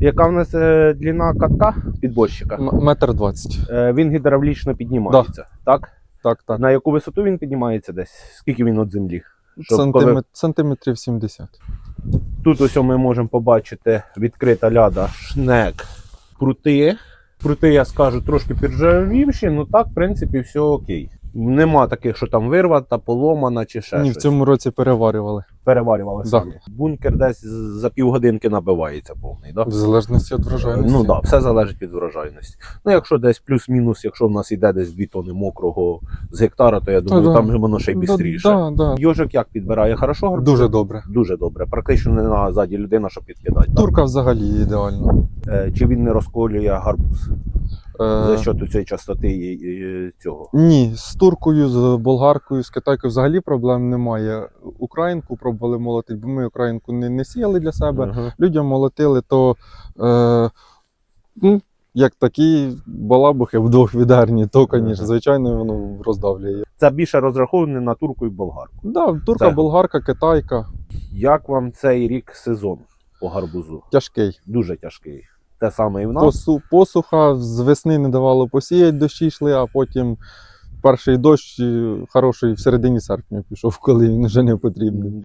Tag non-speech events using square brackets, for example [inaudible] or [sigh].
Яка в нас е, длина катка підборщика? М- Метр двадцять. Е, він гідравлічно піднімається, так? Так, так. На яку висоту він піднімається десь? Скільки він від землі? Щоб коли- Сантиметрів 70. Тут ось ми можемо побачити відкрита ляда шнек прути. Прути, я скажу, трошки піджавівші, ну так, в принципі, все окей. Нема таких, що там вирвата, поломана чи ще Ні, в щось. цьому році переварювали. Переварювали Да. самі. Бункер десь за півгодинки набивається повний. Да? В залежності від врожайності. Ну так, да, все залежить від врожайності. Ну, якщо десь плюс-мінус, якщо в нас йде десь 2 тони мокрого з гектара, то я думаю, да. там воно ще й Да, бістріше. Да, да. Йожик як підбирає? Хорошо гарбуз? Дуже добре. Дуже добре. Практично не на ззаді людина, щоб підкидати. так? Турка взагалі ідеально. Е, Чи він не розколює гарбуз за що цієї частоти і- цього? Ні, з туркою, з болгаркою, з китайкою взагалі проблем немає. Українку пробували молотити, бо ми українку не, не сіяли для себе. Ага. Людям молотили, то е, ну, як такі балабухи вдвох відерні, то, звісно, звичайно, воно роздавлює. Це більше розраховане на турку і болгарку. Да, турка, Це- болгарка, китайка Як вам цей рік сезон по гарбузу? тяжкий. Дуже тяжкий. Те саме і в нас. Посу, посуха з весни не давало посіяти, дощі йшли, а потім перший дощ хороший в середині серпня пішов, [laughs] коли він вже не потрібний.